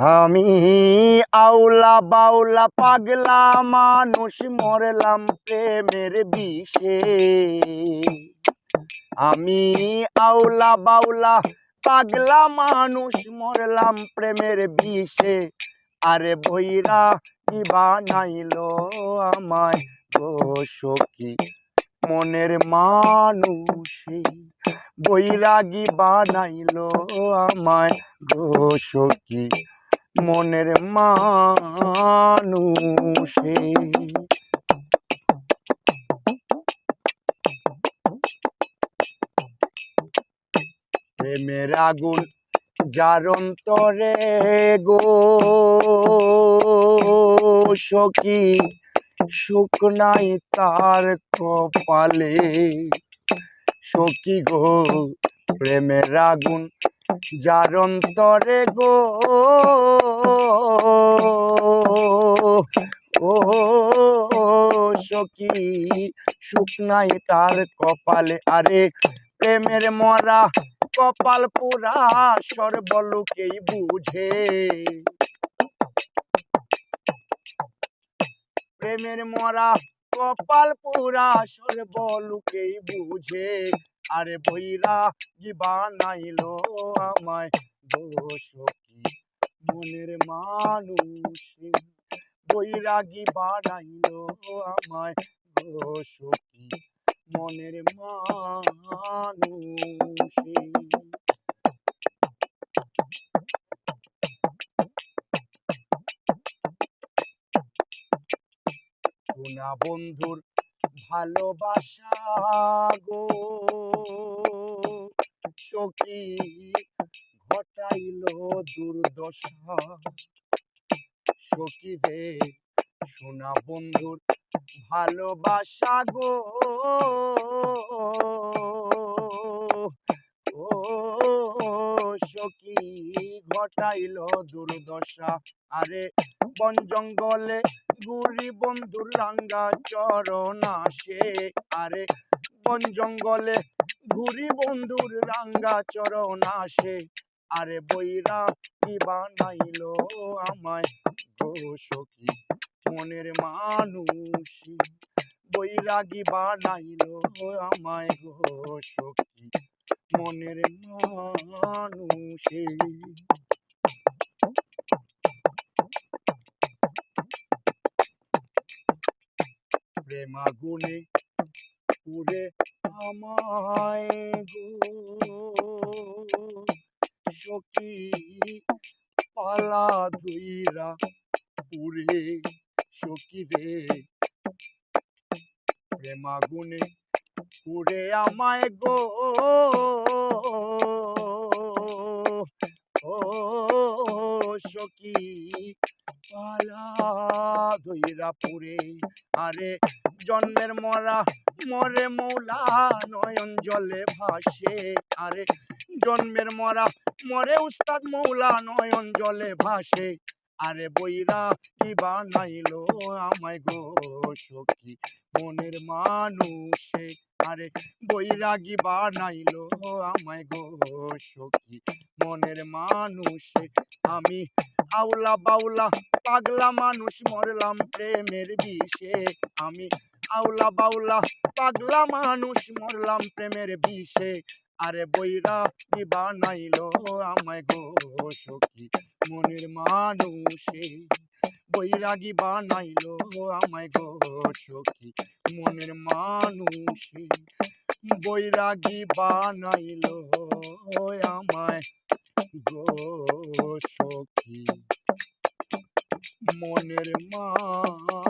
আমি আউলা বাউলা পাগলা মানুষ, মরলাম প্রেমের বিষে। আমি আউলা বাউলা পাগলা মানুষ, মরলাম প্রেমের বিষে। আরে বইরা কি বানাইলো আমায় গো সখী? মনের মানুষে বৈরাগী বানাইলো আমায় গো সখী? মনের মানুষে। প্রেমের আগুন যার অন্তরে গো, সখী, সুখ নাই তার কপালে। সখী গো, প্রেমের আগুন যার অন্তরে গো, ও সখী, সুখ নাই তার কপালে। আরে প্রেমের মরা কপাল পুরা সর্বলোকেই বুঝে। প্রেমের মরা কপাল পুরা সর্বলোকেই বুঝে। আরে বইরা বানাইলো আমায়? দোষী মনের মানুষ? বৈরাগী বানাইলো আমায়? দোষী মনের মানুষে? বন্ধুর ভালোবাসা গো। সখী ঘটাইল দুর্দশা। সখী রে সোনা বন্ধুর ভালোবাসা গো। ও সখী, ঘটাইল দুর্দশা। আরে বন জঙ্গলে গুরি বন্ধুর রাঙ্গা চরণ আসে। আরে, বন জঙ্গলে ঘুরি বন্ধুর রাঙ্গা চরণ আসে। আরে বইরা কি বানাইলো আমায় গো সখী। মনের মানুষ বৈরাগী বানাইলো আমায় গো সখী। মনের মানুষে প্রেম আগুনে পুরে আমায় গো। সখী পালা দুইরা পুরে সখী রে। প্রেম আগুনে পুরে আমায় গো। ও সখী পালা ধইরা পুরে আরে, জন্মের মরা মরে মৌলা নয়ন জলে ভাসে। আরে, জন্মের মরা মরে উস্তাদ মৌলা নয়ন জলে ভাসে। আরে বইরা কি বানাইলো আমায় গো সখী? মনের মানুষে। আরে বইরা বৈরাগী বানাইলো আমায় গো সখী? মনের মানুষে। আমি আউলা বাউলা, পাগলা মানুষ মরলাম প্রেমের বিষে। আমি আউলা বাউলা, পাগলা মানুষ মরলাম প্রেমের বিষে। আরে বইরা কি বানাইলো আমায় গো সখী, মনের মানুষে? বৈরাগী বানাইলো আমায় গো সখী, মনের মানুষে? বৈরাগী বানাইলো আমায় গো সখী? মনের মানুষে